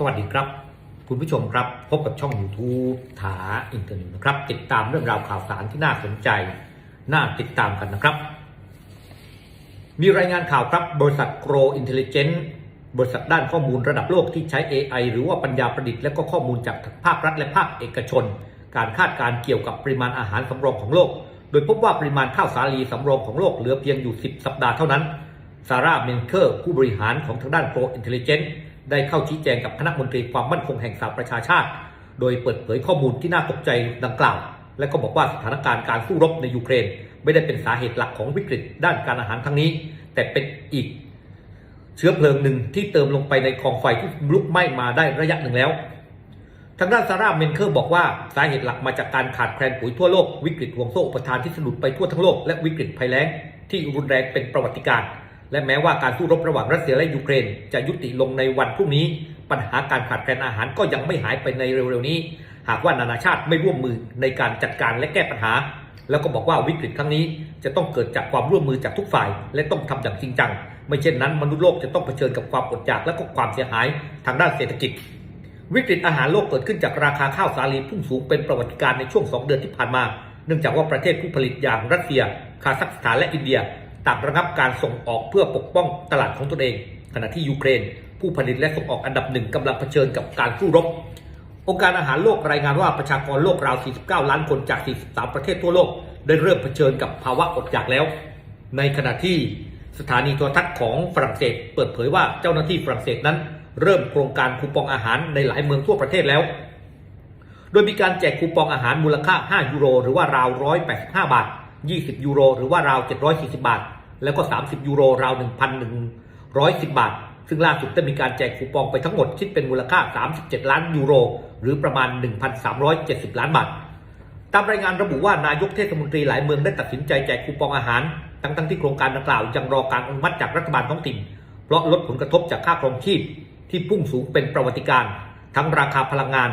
สวัสดีครับ คุณผู้ชมครับ พบกับช่อง YouTube ถาอินเทอร์เน็ตนะครับ ติดตามเรื่องราวข่าวสารที่น่าสนใจ น่าติดตามกันนะครับ มีรายงานข่าวครับ บริษัท Grow Intelligence บริษัทด้านข้อมูลระดับโลกที่ใช้ AI หรือว่าปัญญาประดิษฐ์และก็ข้อมูลจากภาครัฐและภาคเอกชน การคาดการเกี่ยวกับปริมาณอาหารสำรองของโลก โดยพบว่าปริมาณข้าวสาลีสำรองของโลกเหลือเพียงอยู่ 10 สัปดาห์เท่านั้นซาร่าเมนเคอร์ผู้บริหารของทางด้าน Pro Intelligence ได้เข้าชี้แจงกับคณะมนตรีความมั่นคงแห่งสหประชาชาติ โดยเปิดเผยข้อมูลที่น่าตกใจดังกล่าว และก็บอกว่าสถานการณ์การสู้รบในยูเครน ไม่ได้เป็นสาเหตุหลักของวิกฤตด้านการอาหารครั้งนี้ แต่เป็นอีก เชื้อเพลิงหนึ่งที่เติมลงไปในกองไฟที่ลุกไหม้มาได้ระยะหนึ่งแล้วทางด้านซาร่าเมนเคอร์บอกว่าสาเหตุหลักมาจากการขาดแคลนปุ๋ยทั่วโลกวิกฤตห่วงโซ่อุปทานที่สะดุดไปทั่วทั้งโลกและวิกฤตภัยแล้งที่รุนแรงเป็นประวัติการณ์ และแม้ว่าการสู้รบระหว่างรัสเซียและยูเครน จะยุติลงในวันพรุ่งนี้ ปัญหาการขาดแคลนอาหารก็ยังไม่หายไปในเร็วๆนี้ หากว่านานาชาติไม่ร่วมมือในการจัดการและแก้ปัญหา แล้วก็บอกว่าวิกฤตครั้งนี้จะต้องเกิดจากความร่วมมือจากทุกฝ่าย และต้องทำอย่างจริงจัง ไม่เช่นนั้นมนุษย์โลกจะต้องเผชิญกับความอดอยากและก็ความเสียหายทางด้านเศรษฐกิจ วิกฤตอาหารโลกเกิดขึ้นจากราคาข้าวสาลีพุ่งสูงเป็นประวัติการณ์ในช่วง 2 เดือนที่ผ่านมา เนื่องจากว่าประเทศผู้ผลิตอย่างรัสเซีย คาซัคสถานและอินเดีย ต่างระงับการส่งออกเพื่อปกป้องตลาดของตนเอง ขณะที่ยูเครน ผู้ผลิตและส่งออกอันดับหนึ่งกำลังเผชิญกับการสู้รบ องค์การอาหารโลกรายงานว่าประชากรโลกราว 49 ล้านคนจาก 43 ประเทศทั่วโลก ได้เริ่มเผชิญกับภาวะอดอยากแล้ว ในขณะที่สถานีโทรทัศน์ของฝรั่งเศส เปิดเผยว่าเจ้าหน้าที่ฝรั่งเศสนั้น เริ่มโครงการคูปองอาหารในหลายเมืองทั่วประเทศแล้ว โดยมีการแจกคูปองอาหารมูลค่า 5 ยูโร หรือว่าราว 185 บาท 20 ยูโร หรือว่าราว 740 บาท แล้วก็ 30 ยูโร ราว 1,110 บาท ซึ่งล่าสุดได้มีการแจกคูปองไปทั้งหมด คิดเป็นมูลค่า 37 ล้านยูโร หรือประมาณ 1,370 ล้านบาท ตามรายงานระบุว่านายกเทศมนตรีหลายเมืองได้ตัดสินใจแจกคูปองอาหาร ทั้งทั้งๆที่โครงการดังกล่าวยังรอการอนุมัติจากรัฐบาลท้องถิ่น เพราะลดผลกระทบจากค่าครองชีพที่พุ่งสูงเป็นประวัติการณ์ทั้งราคาพลังงาน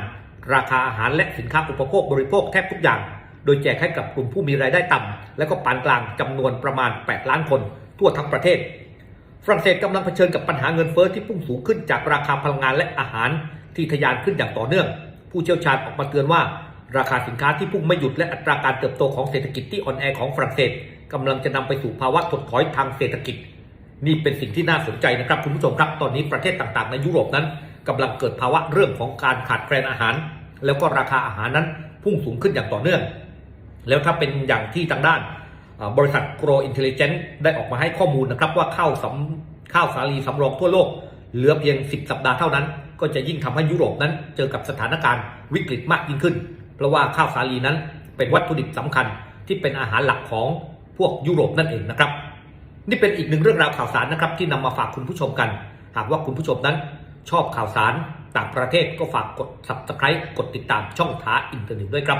ราคาอาหารและสินค้าอุปโภคบริโภคแทบทุกอย่าง โดยแจกให้กับกลุ่มผู้มีรายได้ต่ำและก็ปานกลางจำนวนประมาณ 8 ล้านคนทั่วทั้งประเทศ ฝรั่งเศสกำลังเผชิญกับปัญหาเงินเฟ้อที่พุ่งสูงขึ้นจากราคาพลังงานและอาหารที่ทะยานขึ้นอย่างต่อเนื่อง ผู้เชี่ยวชาญออกมาเตือนว่า ราคาสินค้าที่พุ่งไม่หยุดและอัตราการเติบโตของเศรษฐกิจที่อ่อนแอของฝรั่งเศสกำลังจะนำไปสู่ภาวะถดถอยทางเศรษฐกิจ นี่เป็นสิ่งที่น่าสนใจนะครับคุณผู้ชมครับ ตอนนี้ประเทศต่างๆ ในยุโรปนั้นกำลังเกิดภาวะเรื่องของการขาดแคลนอาหาร แล้วก็ราคาอาหารนั้นพุ่งสูงขึ้นอย่างต่อเนื่อง แล้วถ้าเป็นอย่างที่ทางด้านบริษัท Grow Intelligence ได้ออกมาให้ข้อมูลนะครับว่าข้าวสำข้าวสาลีสำรองทั่วโลก เหลือเพียง 10 สัปดาห์เท่านั้น ก็จะยิ่งทำให้ยุโรปนั้นเจอกับสถานการณ์วิกฤตมากยิ่งขึ้น เพราะว่าข้าวสาลีนั้นเป็นวัตถุดิบสำคัญที่เป็นอาหารหลักของพวกยุโรปนั่นเองนะครับ นี่เป็นอีกหนึ่งเรื่องราวข่าวสารนะครับที่นำมาฝากคุณผู้ชมกัน หากว่าคุณผู้ชมนั้น ชอบข่าวสารต่างประเทศก็ฝากกด subscribe กดติดตามช่องท้าอินเทอร์เน็ตด้วยครับ